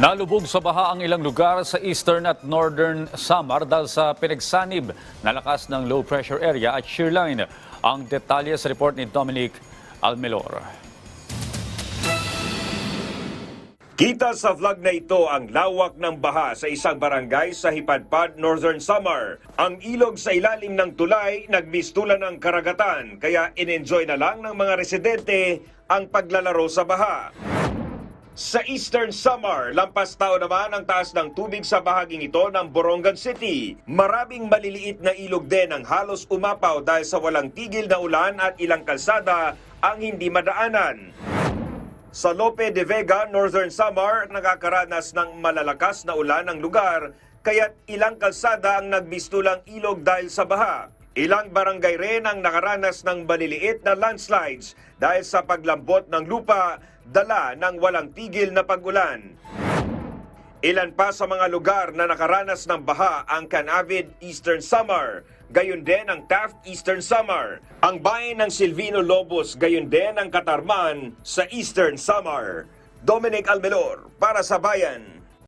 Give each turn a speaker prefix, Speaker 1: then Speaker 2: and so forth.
Speaker 1: Nalubog sa baha ang ilang lugar sa eastern at northern Samar dahil sa pinagsanib na lakas ng low pressure area at shear line. Ang detalye sa report ni Dominic Almelor.
Speaker 2: Kita sa vlog na ito ang lawak ng baha sa isang barangay sa Hipadpad, Northern Samar. Ang ilog sa ilalim ng tulay nagbistulan ng karagatan kaya in-enjoy na lang ng mga residente ang paglalaro sa baha. Sa Eastern Samar, lampas tao naman ang taas ng tubig sa bahaging ito ng Borongan City. Maraming maliliit na ilog din ang halos umapaw dahil sa walang tigil na ulan at ilang kalsada ang hindi madaanan. Sa Lope de Vega, Northern Samar, nakakaranas ng malalakas na ulan ang lugar, kaya't ilang kalsada ang nagbistulang ilog dahil sa baha. Ilang barangay rin ang nakaranas ng maliliit na landslides dahil sa paglambot ng lupa, dala ng walang tigil na pag-ulan. Ilan pa sa mga lugar na nakaranas ng baha ang Canavid Eastern Samar, gayon din ang Taft Eastern Samar, ang bayan ng Silvino Lobos, gayon din ang Katarman sa Eastern Samar. Dominic Almelor para sa Bayan.